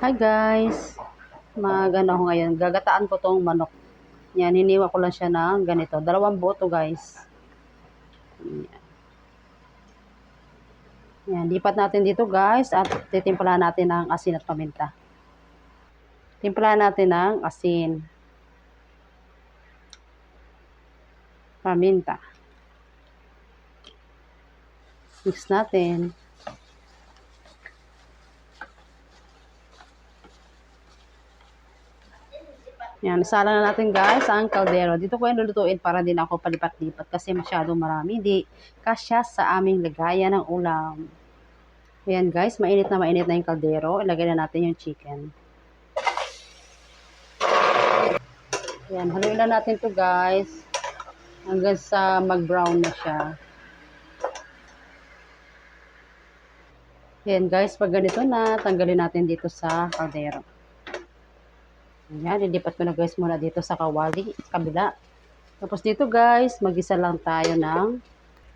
Hi guys! Magano ako ngayon. Gagataan ko tong manok. Yan, hiniwa ko lang siya ng ganito. Dalawang boto guys. Yan. Yan, lipat natin dito guys at titimplahan natin ng asin at paminta. Timplahan natin ng asin. Paminta. Mix natin. Yan, sala na natin guys ang kaldero. Dito ko yung lulutuin para din ako palipat-lipat kasi masyadong marami. Hindi kasya sa aming lagayan ng ulam. Ayan guys, mainit na mainit na yung kaldero. Ilagay na natin yung chicken. Ayan, haluin na natin to guys. Hanggang sa mag-brown na siya. Ayan guys, pag ganito na, tanggalin natin dito sa kaldero. Ayan, lilipat ko na guys muna dito sa kawali, sa kabila. Tapos dito guys, magisa lang tayo ng,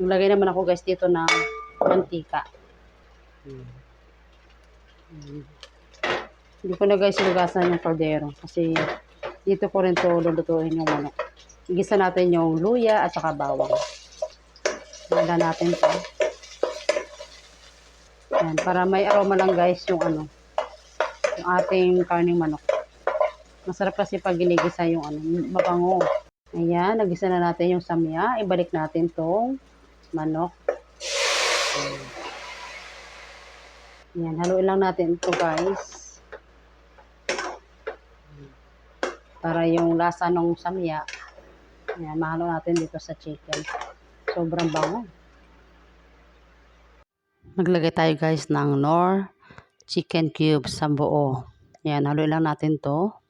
naglagay naman ako guys dito ng mantika. Hmm. Hmm. Hindi ko na guys lugasan yung kaldero kasi dito ko rin to lulutuin yung manok. Igisa natin yung luya at saka bawang. Handa natin to. Ayan, para may aroma lang guys yung ano, yung ating karning manok. Masarap kasi pag ginigisa yung ano, mabango. Ayan, nagisa na natin yung samya. Ibalik natin tong manok. Ayan, haluin lang natin ito guys. Para yung lasa ng samya, ayan, mahalo natin dito sa chicken. Sobrang bango. Maglagay tayo guys ng nor chicken cubes sa buo. Ayan, haluin lang natin to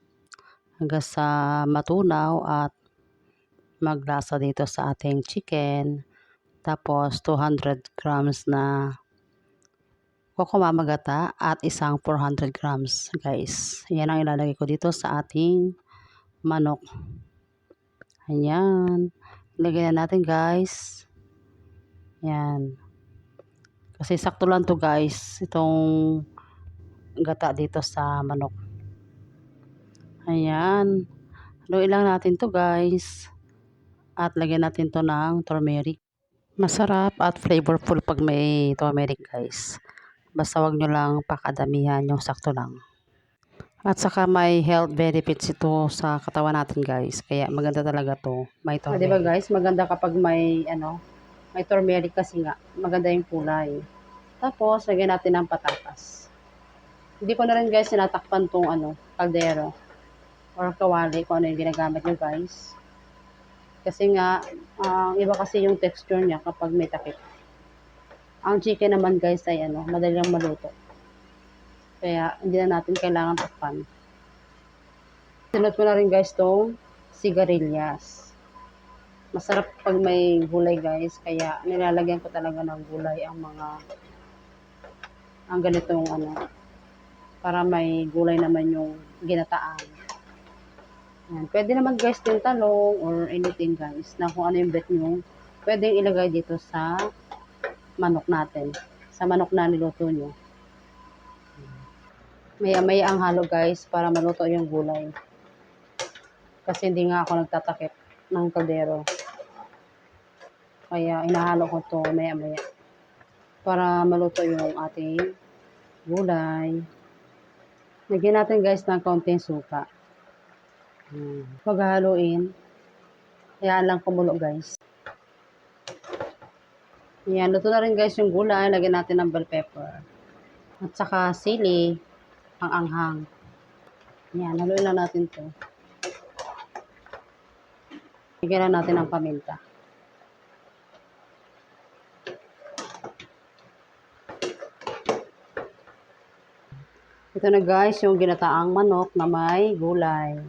hanggang sa matunaw at maglasa dito sa ating chicken. Tapos 200 grams na kokomamagata at isang 400 grams guys. Yan ang ilalagay ko dito sa ating manok. Ayan. Lagyan na natin guys. Yan. Kasi sakto lang to guys. Itong gata dito sa manok. Ayan. Haluin lang natin to guys. At lagyan natin to ng turmeric. Masarap at flavorful pag may turmeric guys. Basta wag nyo lang pakadamihan yung sakto lang. At saka may health benefits ito sa katawan natin guys. Kaya maganda talaga to. May turmeric. Ah, diba guys, maganda kapag may ano, may turmeric kasi nga. Maganda yung kulay. Tapos, lagyan natin ng patatas. Hindi ko na rin guys sinatakpan tong ano, kaldero or kawali kung ano yung ginagamit nyo guys. Kasi nga, uh, iba kasi yung texture niya kapag may takip. Ang chicken naman guys ay ano, madali lang maluto. Kaya hindi na natin kailangan takpan. Sinot ko na rin guys tong sigarilyas. Masarap pag may gulay guys, kaya nilalagyan ko talaga ng gulay ang mga ang ganitong ano para may gulay naman yung ginataan. Yan. Pwede naman guys yung talong or anything guys na kung ano yung bet nyo. Pwede ilagay dito sa manok natin. Sa manok na niluto nyo. Maya-maya ang halo guys para maluto yung gulay. Kasi hindi nga ako nagtatakip ng kaldero. Kaya inahalo ko to maya-maya. Para maluto yung ating gulay. Lagyan natin guys ng kaunting suka. Hmm. Paghaluin. Hayaan lang kumulo guys. Yan, luto na rin guys yung gulay. Lagyan natin ng bell pepper. At saka sili, ang anghang. Yan, haluin lang natin to. Lagyan lang natin ng paminta. Ito na guys, yung ginataang manok na may gulay.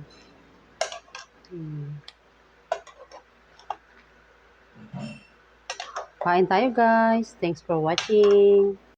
Hmm. Kain tayo guys. Thanks for watching.